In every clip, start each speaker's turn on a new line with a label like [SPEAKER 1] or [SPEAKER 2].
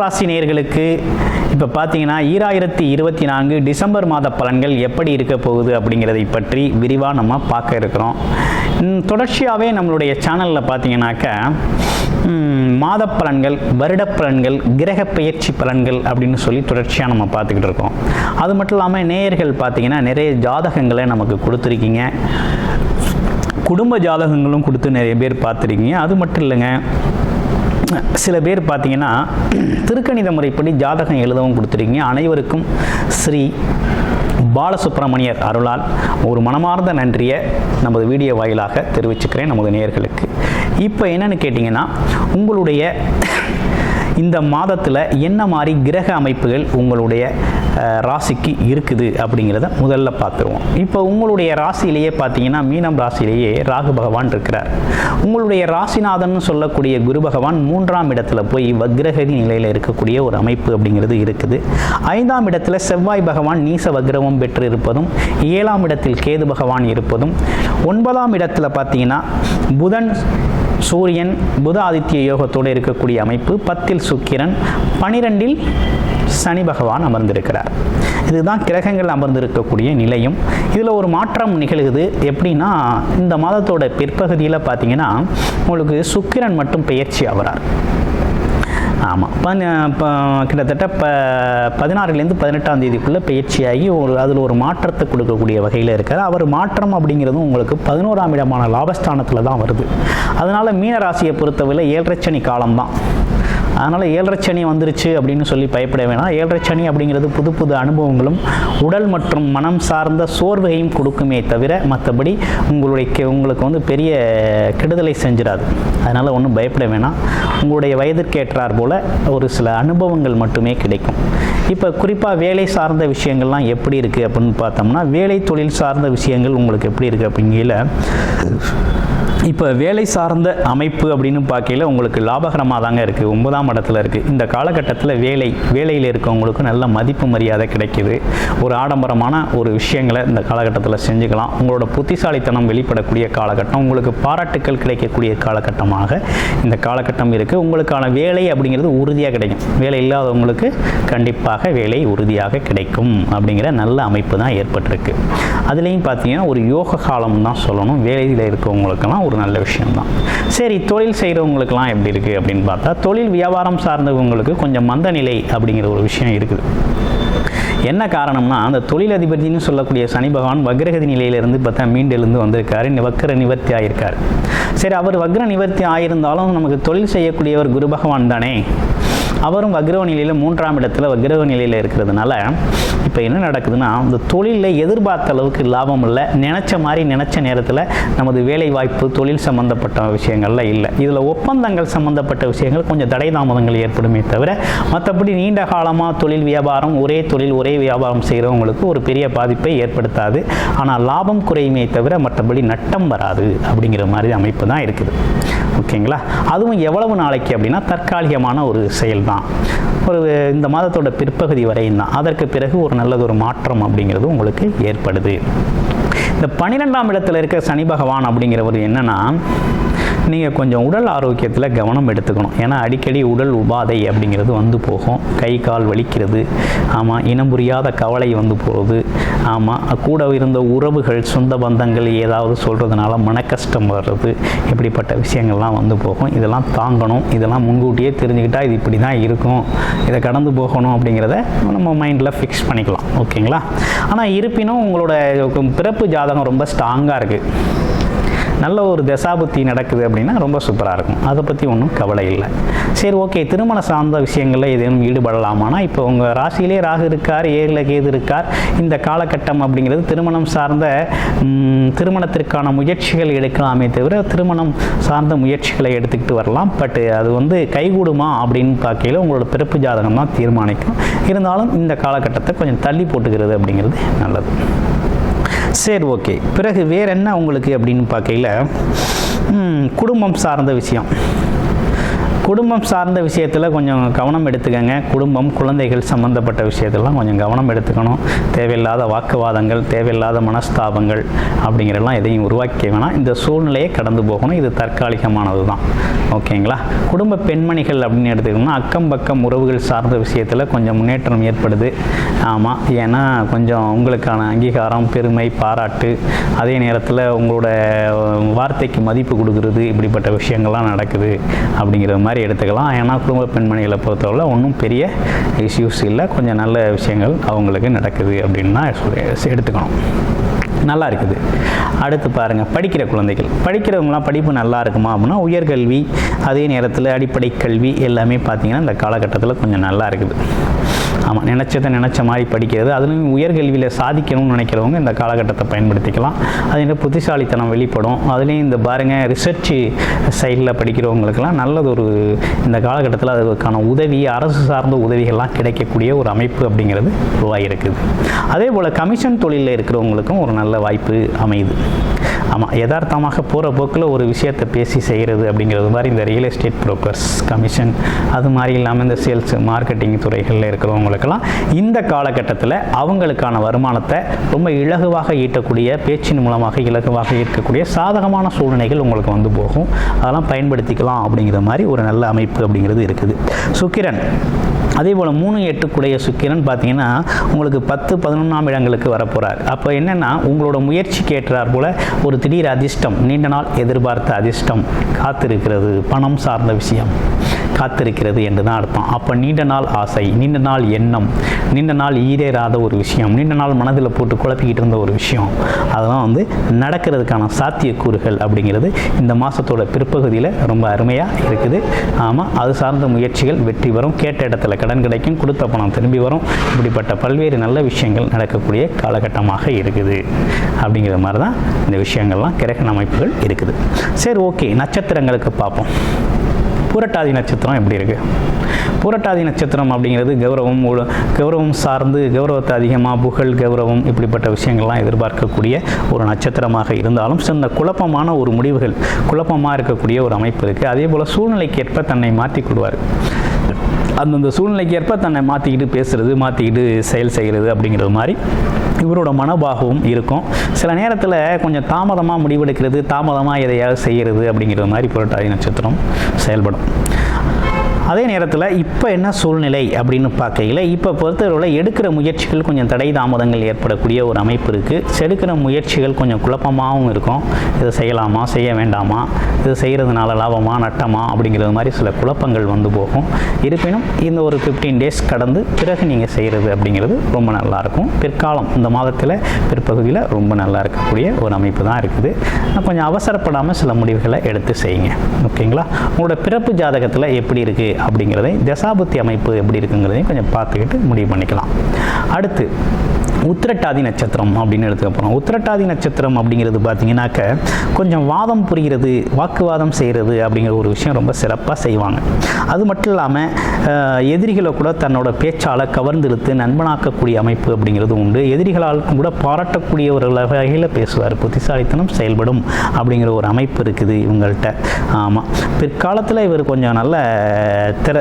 [SPEAKER 1] ராசி நேர்களுக்கு இப்போ பார்த்தீங்கன்னா ஈராயிரத்தி இருபத்தி நான்கு டிசம்பர் மாத பலன்கள் எப்படி இருக்க போகுது அப்படிங்கிறதை பற்றி விரிவாக நம்ம பார்க்க இருக்கிறோம். தொடர்ச்சியாகவே நம்மளுடைய சேனலில் பார்த்தீங்கன்னாக்கா மாத பலன்கள் வருட பலன்கள் கிரக பயிற்சி பலன்கள் அப்படின்னு சொல்லி தொடர்ச்சியாக நம்ம பார்த்துக்கிட்டு இருக்கோம். அது மட்டும் இல்லாமல் நேயர்கள் பார்த்தீங்கன்னா நிறைய ஜாதகங்களை நமக்கு கொடுத்துருக்கீங்க. குடும்ப ஜாதகங்களும் கொடுத்து நிறைய பேர் பார்த்துருக்கீங்க. அது மட்டும் இல்லைங்க சில பேர் பார்த்தீங்கன்னா திருக்கணித முறைப்படி ஜாதகம் எழுதவும் கொடுத்துருக்கீங்க. அனைவருக்கும் ஸ்ரீ பாலசுப்ரமணியர் அருளால் ஒரு மனமார்ந்த நன்றியை நமது வீடியோ வாயிலாக தெரிவிச்சுக்கிறேன் நமது நேயர்களுக்கு. இப்போ என்னென்னு கேட்டிங்கன்னா உங்களுடைய இந்த மாதத்தில் என்ன மாதிரி கிரக அமைப்புகள் உங்களுடைய ராசிக்கு இருக்குது அப்படிங்கிறத முதல்ல பார்த்துருவோம். இப்போ உங்களுடைய ராசியிலேயே பார்த்தீங்கன்னா மீனம் ராசியிலேயே ராகு பகவான் இருக்கிறார். உங்களுடைய ராசிநாதன் சொல்லக்கூடிய குரு பகவான் மூன்றாம் இடத்துல போய் வக்ரக நிலையில் இருக்கக்கூடிய ஒரு அமைப்பு அப்படிங்கிறது இருக்குது. ஐந்தாம் இடத்துல செவ்வாய் பகவான் நீச வக்ரவம் பெற்று இருப்பதும் ஏழாம் இடத்தில் கேது பகவான் இருப்பதும் ஒன்பதாம் இடத்துல பார்த்தீங்கன்னா புதன் சூரியன் புத ஆதித்ய யோகத்தோடு இருக்கக்கூடிய அமைப்பு பத்தில் சுக்கிரன் பனிரெண்டில் சனி பகவான் அமர்ந்திருக்கிறார். இதுதான் கிரகங்கள் அமர்ந்திருக்கக்கூடிய நிலையும். இதில் ஒரு மாற்றம் நிகழ்குது எப்படின்னா இந்த மாதத்தோட பிற்பகுதியில் பார்த்தீங்கன்னா உங்களுக்கு சுக்கிரன் மட்டும் பெயர்ச்சி ஆகிறார். ஆமாம் இப்போ கிட்டத்தட்ட இப்போ பதினாறுலேருந்து பதினெட்டாம் தேதிக்குள்ளே பயிற்சியாகி ஒரு அதில் ஒரு மாற்றத்தை கொடுக்கக்கூடிய வகையில் இருக்கார். அவர் மாற்றம் அப்படிங்கிறதும் உங்களுக்கு பதினோராம் இடமான லாபஸ்தானத்தில் தான் வருது. அதனால் மீனராசியை பொறுத்தவரை ஏழரைச்சனி காலம்தான். அதனால் ஏழரைச்சனி வந்துருச்சு அப்படின்னு சொல்லி பயப்பட வேணாம். ஏழரைச்சனி அப்படிங்கிறது புது புது அனுபவங்களும் உடல் மற்றும் மனம் சார்ந்த சோர்வையும் கொடுக்குமே தவிர மற்றபடி உங்களுடைய கெ- உங்களுக்கு வந்து பெரிய கெடுதலை செஞ்சிடாது அதனால் ஒன்றும் பயப்பட வேணாம். உங்களுடைய வயதிற்கேற்றார் போல் ஒரு சில அனுபவங்கள் மட்டுமே கிடைக்கும். இப்போ குறிப்பாக வேலை சார்ந்த விஷயங்கள்லாம் எப்படி இருக்குது அப்படின்னு பார்த்தோம்னா வேலை தொழில் சார்ந்த விஷயங்கள் உங்களுக்கு எப்படி இருக்குது அப்படிங்கிற இப்போ வேலை சார்ந்த அமைப்பு அப்படின்னு பார்க்கையில உங்களுக்கு லாபகரமாக தாங்க இருக்குது ஒன்பதாம் இடத்துல இருக்குது இந்த காலகட்டத்தில் வேலை வேலையில் இருக்கவங்களுக்கு நல்ல மதிப்பு மரியாதை கிடைக்குது. ஒரு ஆடம்பரமான ஒரு விஷயங்களை இந்த காலகட்டத்தில் செஞ்சுக்கலாம். உங்களோட புத்திசாலித்தனம் வெளிப்படக்கூடிய காலகட்டம் உங்களுக்கு பாராட்டுக்கள் கிடைக்கக்கூடிய காலகட்டமாக இந்த காலகட்டம் இருக்குது உங்களுக்கான வேலை அப்படிங்கிறது உறுதியாக கிடைக்கும். வேலை இல்லாதவங்களுக்கு கண்டிப்பாக வேலை உறுதியாக கிடைக்கும் அப்படிங்கிற நல்ல அமைப்பு தான் ஏற்பட்டிருக்கு. அதுலேயும் பார்த்தீங்கன்னா ஒரு யோக காலம் தான் சொல்லணும். வேலையில் இருக்கவங்களுக்கெல்லாம் ஒரு நல்ல விஷயம்தான். சரி தொழில் செய்கிறவங்களுக்கெல்லாம் எப்படி இருக்குது அப்படின்னு பார்த்தா தொழில் வியாபாரம் சார்ந்தவங்களுக்கு கொஞ்சம் மந்த நிலை அப்படிங்கிற ஒரு விஷயம் இருக்குது. என்ன காரணம்னா அந்த தொழிலதிபதினு சொல்லக்கூடிய சனி பகவான் வக்ரகதி நிலையிலிருந்து பார்த்தா மீண்டெழுந்து வந்திருக்காரு. நி- வக்ர நிவர்த்தி ஆயிருக்காரு. சரி அவர் வக்ர நிவர்த்தி ஆயிருந்தாலும் நமக்கு தொழில் செய்யக்கூடியவர் குரு பகவான் தானே. அவரும் வக்ரவ நிலையில் மூன்றாம் இடத்துல வக்ரவ நிலையில் இருக்கிறதுனால இப்போ என்ன நடக்குதுன்னா அந்த தொழிலில் எதிர்பார்த்த அளவுக்கு லாபம் இல்லை. நினச்ச மாதிரி நினச்ச நேரத்தில் நமது வேலை வாய்ப்பு தொழில் சம்மந்தப்பட்ட விஷயங்கள்ல இல்லை. இதில் ஒப்பந்தங்கள் சம்மந்தப்பட்ட விஷயங்கள் கொஞ்சம் தடை தாமதங்கள் ஏற்படுமே தவிர மற்றபடி நீண்ட காலமாக தொழில் வியாபாரம் ஒரே தொழில் ஒரே வியாபாரம் செய்கிறவங்களுக்கு ஒரு பெரிய பாதிப்பை ஏற்படுத்தாது. ஆனால் லாபம் குறையுமே தவிர மற்றபடி நட்டம் வராது அப்படிங்கிற மாதிரி அமைப்பு தான் இருக்குது. ஓகேங்களா? அதுவும் எவ்வளவு நாளைக்கு அப்படின்னா தற்காலிகமான ஒரு செயல் தான் ஒரு இந்த மாதத்தோட பிற்பகுதி வரையும் தான் அதற்கு பிறகு ஒரு நல்லதொரு மாற்றம் அப்படிங்கிறது உங்களுக்கு ஏற்படுது. இந்த பன்னிரெண்டாம் இடத்துல இருக்க சனி பகவான் அப்படிங்கிறவர் என்னன்னா நீங்கள் கொஞ்சம் உடல் ஆரோக்கியத்தில் கவனம் எடுத்துக்கணும். ஏன்னா அடிக்கடி உடல் உபாதை அப்படிங்கிறது வந்து போகும். கை கால் வலிக்கிறது. ஆமாம் இனம் புரியாத கவலை வந்து போகிறது ஆமாம் கூட இருந்த உறவுகள் சொந்த பந்தங்கள் ஏதாவது சொல்கிறதுனால மனக்கஷ்டம் வர்றது இப்படிப்பட்ட விஷயங்கள்லாம் வந்து போகும். இதெல்லாம் தாங்கணும். இதெல்லாம் முன்கூட்டியே தெரிஞ்சுக்கிட்டால் இது இப்படி தான் இருக்கும். இதை கடந்து போகணும் அப்படிங்கிறத நம்ம மைண்டில் ஃபிக்ஸ் பண்ணிக்கலாம். ஓகேங்களா? ஆனால் இருப்பினும் உங்களோட பிறப்பு ஜாதகம் ரொம்ப ஸ்ட்ராங்காக இருக்குது நல்ல ஒரு தசாபுத்தி நடக்குது அப்படின்னா ரொம்ப சூப்பராக இருக்கும். அதை பற்றி ஒன்றும் கவலை இல்லை. சரி ஓகே திருமண சார்ந்த விஷயங்களில் எதுவும் ஈடுபடலாமானா? இப்போ உங்கள் ராசியிலே ராகு இருக்கார் ஏழில் கேது இருக்கார். இந்த காலகட்டம் அப்படிங்கிறது திருமணம் சார்ந்த திருமணத்திற்கான முயற்சிகள் எடுக்கலாமே தவிர திருமணம் சார்ந்த முயற்சிகளை எடுத்துக்கிட்டு வரலாம். பட் அது வந்து கைகூடுமா அப்படின்னு பார்க்கையில் உங்களோட பிறப்பு ஜாதகம் தான் தீர்மானிக்கும். இருந்தாலும் இந்த காலகட்டத்தை கொஞ்சம் தள்ளி போட்டுக்கிறது அப்படிங்கிறது நல்லது. சரி ஓகே. பிறகு வேற என்ன உங்களுக்கு அப்படின்னு பார்க்கையில் குடும்பம் சார்ந்த விஷயம். குடும்பம் சார்ந்த விஷயத்தில் கொஞ்சம் கவனம் எடுத்துக்கங்க. குடும்பம் குழந்தைகள் சம்மந்தப்பட்ட விஷயத்தெல்லாம் கொஞ்சம் கவனம் எடுத்துக்கணும். தேவையில்லாத வாக்குவாதங்கள் தேவையில்லாத மனஸ்தாபங்கள் அப்படிங்கிறதெல்லாம் எதையும் உருவாக்க வேணாம். இந்த சூழ்நிலையை கடந்து போகணும். இது தற்காலிகமானது தான் ஓகேங்களா? குடும்ப பெண்மணிகள் அப்படின்னு எடுத்துக்கணும்னா அக்கம் பக்கம் உறவுகள் சார்ந்த விஷயத்தில் கொஞ்சம் முன்னேற்றம் ஏற்படுது. ஆமாம் ஏன்னா கொஞ்சம் உங்களுக்கான அங்கீகாரம் பெருமை பாராட்டு அதே நேரத்தில் உங்களோட வார்த்தைக்கு மதிப்பு கொடுக்கறது இப்படிப்பட்ட விஷயங்கள்லாம் நடக்குது அப்படிங்கிற மாதிரி எடுத்துக்கலாம். ஏன்னா குடும்ப பெண்மணிகளை பொறுத்தவரை ஒன்றும் பெரிய இஷ்யூஸ் இல்லை. கொஞ்சம் நல்ல விஷயங்கள் அவங்களுக்கு நடக்குது அப்படின்னு தான் எடுத்துக்கணும். நல்லா இருக்குது. அடுத்து பாருங்கள் படிக்கிற குழந்தைகள். படிக்கிறவங்களாம் படிப்பு நல்லா இருக்குமா அப்படின்னா உயர்கல்வி அதே நேரத்தில் அடிப்படை கல்வி எல்லாமே பார்த்திங்கன்னா இந்த காலகட்டத்தில் கொஞ்சம் நல்லா இருக்குது. ஆமாம் நினச்சதை நினச்ச மாதிரி படிக்கிறது. அதுலேயும் உயர்கல்வியில் சாதிக்கணும்னு நினைக்கிறவங்க இந்த காலகட்டத்தை பயன்படுத்திக்கலாம். அது என்ன புத்திசாலித்தனம் வெளிப்படும். அதுலேயும் இந்த பாருங்கள் ரிசர்ச் சைடில் படிக்கிறவங்களுக்கெல்லாம் நல்லது ஒரு இந்த காலகட்டத்தில் அதுக்கான உதவி அரசு சார்ந்த உதவிகள்லாம் கிடைக்கக்கூடிய ஒரு அமைப்பு அப்படிங்கிறது உருவாகிருக்குது அதே போல் கமிஷன் தொழிலில் இருக்கிறவங்களுக்கும் ஒரு நல்ல வாய்ப்பு அமையுது. ஆமாம் யதார்த்தமாக போகிற போக்கில் ஒரு விஷயத்தை பேசி செய்கிறது அப்படிங்கிறது மாதிரி இந்த ரியல் எஸ்டேட் புரோக்கர்ஸ் கமிஷன் அது மாதிரி இல்லாமல் இந்த சேல்ஸ் மார்க்கெட்டிங் துறைகளில் இருக்கிறவங்களுக்கெல்லாம் இந்த காலகட்டத்தில் அவங்களுக்கான வருமானத்தை ரொம்ப இலகுவாக ஈட்டக்கூடிய பேச்சின் மூலமாக இலகுவாக ஈர்க்கக்கூடிய சாதகமான சூழ்நிலைகள் உங்களுக்கு வந்து போகும். அதெல்லாம் பயன்படுத்திக்கலாம் அப்படிங்கிற மாதிரி ஒரு நல்ல அமைப்பு அப்படிங்கிறது இருக்குது. சுக்கிரன். அதே போல் மூணு எட்டுக்குடைய சுக்கிரன் பார்த்தீங்கன்னா உங்களுக்கு பத்து பதினொன்றாம் இடங்களுக்கு வரப்போகிறார் அப்போ என்னென்னா உங்களோட முயற்சிக்கு ஏற்றார் போல் ஒரு திடீர் அதிர்ஷ்டம் நீண்ட நாள் எதிர்பார்த்த அதிர்ஷ்டம் காத்திருக்கிறது பணம் சார்ந்த விஷயம். காத்திருக்கிறது என்று தான் அர்த்தம். அப்போ நீண்ட நாள் ஆசை நீண்ட நாள் எண்ணம் நீண்ட நாள் ஈரேறாத ஒரு விஷயம் நீண்ட நாள் மனதில் போட்டு குழப்பிக்கிட்டு இருந்த ஒரு விஷயம் அதெல்லாம் வந்து நடக்கிறதுக்கான சாத்தியக்கூறுகள் அப்படிங்கிறது இந்த மாதத்தோட பிற்பகுதியில் ரொம்ப அருமையாக இருக்குது. ஆமாம் அது சார்ந்த முயற்சிகள் வெற்றி வரும் கேட்ட இடத்துல கடன் கிடைக்கும் கொடுத்த பணம் திரும்பி வரும். இப்படிப்பட்ட பல்வேறு நல்ல விஷயங்கள் நடக்கக்கூடிய காலகட்டமாக இருக்குது. அப்படிங்கிற மாதிரி தான் இந்த விஷயங்கள்லாம் கிரகண அமைப்புகள் இருக்குது. சரி ஓகே நட்சத்திரங்களுக்கு பார்ப்போம். புரட்டாதி நட்சத்திரம் எப்படி இருக்குது புரட்டாதி நட்சத்திரம் அப்படிங்கிறது கௌரவம் உ- கௌரவம் சார்ந்து கௌரவத்தை அதிகமாக புகழ் கௌரவம் இப்படிப்பட்ட விஷயங்கள்லாம் எதிர்பார்க்கக்கூடிய ஒரு நட்சத்திரமாக இருந்தாலும் சில குழப்பமான ஒரு முடிவுகள் குழப்பமாக இருக்கக்கூடிய ஒரு அமைப்பு இருக்குது அதே போல் சூழ்நிலைக்கேற்ப தன்னை மாற்றி கொடுவார் அந்தந்த சூழ்நிலைக்கு ஏற்ப தன்னை மாற்றிக்கிட்டு பேசுறது மாற்றிக்கிட்டு செயல் செய்கிறது அப்படிங்கிறது மாதிரி இவரோட மனோபாகவும் இருக்கும். சில நேரத்தில் கொஞ்சம் தாமதமாக முடிவெடுக்கிறது தாமதமாக எதையாவது செய்கிறது அப்படிங்கிறது மாதிரி புரட்டாதி நட்சத்திரம் செயல்படும். அதே நேரத்தில் இப்போ என்ன சூழ்நிலை அப்படின்னு பார்க்கையில் இப்போ பொறுத்தவரை எடுக்கிற முயற்சிகள் கொஞ்சம் தடை தாமதங்கள் ஏற்படக்கூடிய ஒரு அமைப்பு இருக்குது செடுக்கிற முயற்சிகள் கொஞ்சம் குழப்பமாகவும் இருக்கும். இதை செய்யலாமா செய்ய வேண்டாமா இது செய்கிறதுனால லாபமா நட்டமா அப்படிங்கிறது மாதிரி சில குழப்பங்கள் வந்து போகும். இருப்பினும் இந்த ஒரு ஃபிஃப்டீன் டேஸ் கடந்து பிறகு நீங்கள் செய்கிறது அப்படிங்கிறது ரொம்ப நல்லாயிருக்கும் பிற்காலம் இந்த மாதத்தில் பிற்பகுதியில் ரொம்ப நல்லா இருக்கக்கூடிய ஒரு அமைப்பு தான் இருக்குது. கொஞ்சம் அவசரப்படாமல் சில முடிவுகளை எடுத்து செய்யுங்க. ஓகேங்களா? உங்களோட பிறப்பு ஜாதகத்தில் எப்படி இருக்குது அப்படிங்கிறதையும் தசாபுத்தி அமைப்பு எப்படி இருக்குங்கிறதையும் கொஞ்சம் பார்த்துக்கிட்டு முடிவு பண்ணிக்கலாம். அடுத்து உத்திரட்டாதி நட்சத்திரம் அப்படின்னு எடுத்துக்க போகிறோம் உத்திரட்டாதி நட்சத்திரம் அப்படிங்கிறது பார்த்தீங்கன்னாக்க கொஞ்சம் வாதம் புரிகிறது வாக்குவாதம் செய்கிறது அப்படிங்கிற ஒரு விஷயம் ரொம்ப சிறப்பாக செய்வாங்க. அது மட்டும் இல்லாமல் எதிரிகளை கூட தன்னோட பேச்சால் கவர்ந்திழுத்து நண்பனாக்கக்கூடிய அமைப்பு அப்படிங்கிறது உண்டு. எதிரிகளால் கூட பாராட்டக்கூடிய ஒரு வகையில் பேசுவார். புத்திசாலித்தனம் செயல்படும் அப்படிங்கிற ஒரு அமைப்பு இருக்குது இவங்கள்ட்ட. ஆமாம் பிற்காலத்தில் இவர் கொஞ்சம் நல்ல திற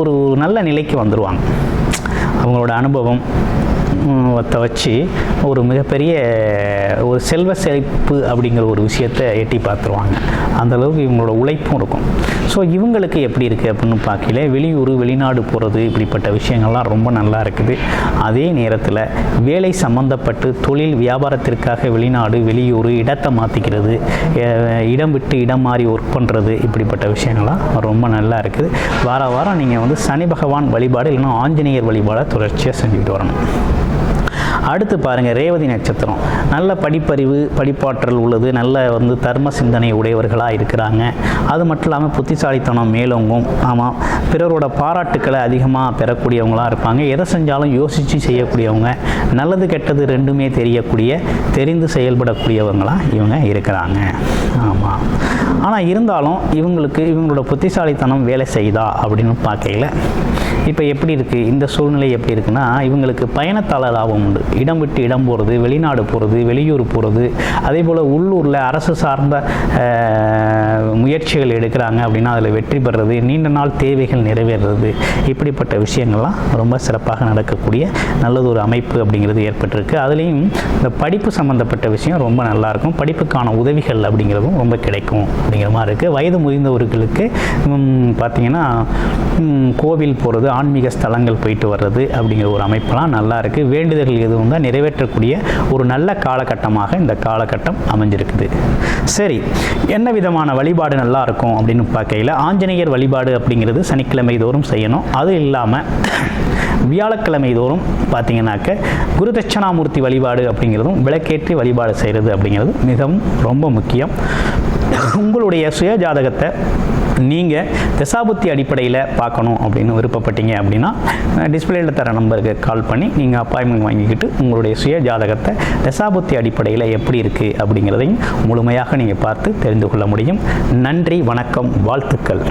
[SPEAKER 1] ஒரு நல்ல நிலைக்கு வந்துடுவாங்க அவங்களோட அனுபவம் ஒத்த வச்சு ஒரு மிகப்பெரிய ஒரு செல்வ செழிப்பு அப்படிங்கிற ஒரு விஷயத்தை எட்டி பார்த்துருவாங்க. அந்தளவுக்கு இவங்களோட உழைப்பும் இருக்கும். ஸோ இவங்களுக்கு எப்படி இருக்குது அப்படின்னு பார்க்கல வெளியூர் வெளிநாடு போகிறது இப்படிப்பட்ட விஷயங்கள்லாம் ரொம்ப நல்லா இருக்குது. அதே நேரத்தில் வேலை சம்பந்தப்பட்டு தொழில் வியாபாரத்திற்காக வெளிநாடு வெளியூர் இடத்தை மாற்றிக்கிறது இடம் விட்டு இடம் மாறி ஒர்க் பண்ணுறது இப்படிப்பட்ட விஷயங்கள்லாம் ரொம்ப நல்லா இருக்குது. வார வாரம் நீங்கள் வந்து சனி பகவான் வழிபாடு இல்லைன்னா ஆஞ்சநேயர் வழிபாடை தொடர்ச்சியாக செஞ்சுக்கிட்டு வரணும். அடுத்து பாருங்கள் ரேவதி நட்சத்திரம். நல்ல படிப்பறிவு படிப்பாற்றல் உள்ளது. நல்ல வந்து தர்ம சிந்தனை உடையவர்களாக இருக்கிறாங்க. அது மட்டும் இல்லாமல் புத்திசாலித்தனம் மேலோங்கும். ஆமாம் பிறரோட பாராட்டுக்களை அதிகமாக பெறக்கூடியவங்களாக இருப்பாங்க. எதை செஞ்சாலும் யோசித்து செய்யக்கூடியவங்க. நல்லது கெட்டது ரெண்டுமே தெரியக்கூடிய தெரிந்து செயல்படக்கூடியவங்களாக இவங்க இருக்கிறாங்க. ஆமாம் ஆனால் இருந்தாலும் இவங்களுக்கு இவங்களோட புத்திசாலித்தனம் வேலை செய்யுதா அப்படின்னு பார்க்கையில இப்போ எப்படி இருக்குது இந்த சூழ்நிலை எப்படி இருக்குன்னா இவங்களுக்கு பயணத்தாள லாபம் உண்டு. இடம் விட்டு இடம் போகிறது வெளிநாடு போகிறது வெளியூர் போகிறது அதே போல் உள்ளூரில் அரசு சார்ந்த முயற்சிகள் எடுக்கிறாங்க அப்படின்னா அதில் வெற்றி பெறுறது நீண்ட நாள் தேவைகள் நிறைவேறுறது இப்படிப்பட்ட விஷயங்கள்லாம் ரொம்ப சிறப்பாக நடக்கக்கூடிய நல்லது ஒரு அமைப்பு அப்படிங்கிறது ஏற்பட்டிருக்கு. அதுலேயும் இந்த படிப்பு சம்மந்தப்பட்ட விஷயம் ரொம்ப நல்லாயிருக்கும் படிப்புக்கான உதவிகள் அப்படிங்கிறதும் ரொம்ப கிடைக்கும் அப்படிங்கிற மாதிரி இருக்குது வயது முதிர்ந்தவர்களுக்கு பார்த்தீங்கன்னா கோவில் போகிறது ஆன்மீக ஸ்தலங்கள் போயிட்டு வர்றது அப்படிங்கிற ஒரு அமைப்பெல்லாம் நல்லா இருக்குது வேண்டுதல்கள் எதுவும் தான் நிறைவேற்றக்கூடிய ஒரு நல்ல காலகட்டமாக இந்த காலகட்டம் அமைஞ்சிருக்குது. சரி என்ன விதமான வழிபாடு நல்லா இருக்கும் அப்படின்னு பார்க்கையில் ஆஞ்சநேயர் வழிபாடு அப்படிங்கிறது சனிக்கிழமை தோறும் செய்யணும். அது இல்லாமல் வியாழக்கிழமை தோறும் பார்த்தீங்கன்னாக்க குரு தட்சணாமூர்த்தி வழிபாடு அப்படிங்கிறதும் விளக்கேற்றி வழிபாடு செய்கிறது அப்படிங்கிறது மிகவும் ரொம்ப முக்கியம். உங்களுடைய சுய ஜாதகத்தை நீங்கள் திசாபுத்தி அடிப்படையில் பார்க்கணும் அப்படின்னு விருப்பப்பட்டீங்க அப்படின்னா டிஸ்பிளேயில் தர நம்பருக்கு கால் பண்ணி நீங்கள் அப்பாயின்மெண்ட் வாங்கிக்கிட்டு உங்களுடைய சுய ஜாதகத்தை தசாபுத்தி அடிப்படையில் எப்படி இருக்குது அப்படிங்கிறதையும் முழுமையாக நீங்கள் பார்த்து தெரிந்து கொள்ள முடியும். நன்றி வணக்கம் வாழ்த்துக்கள்.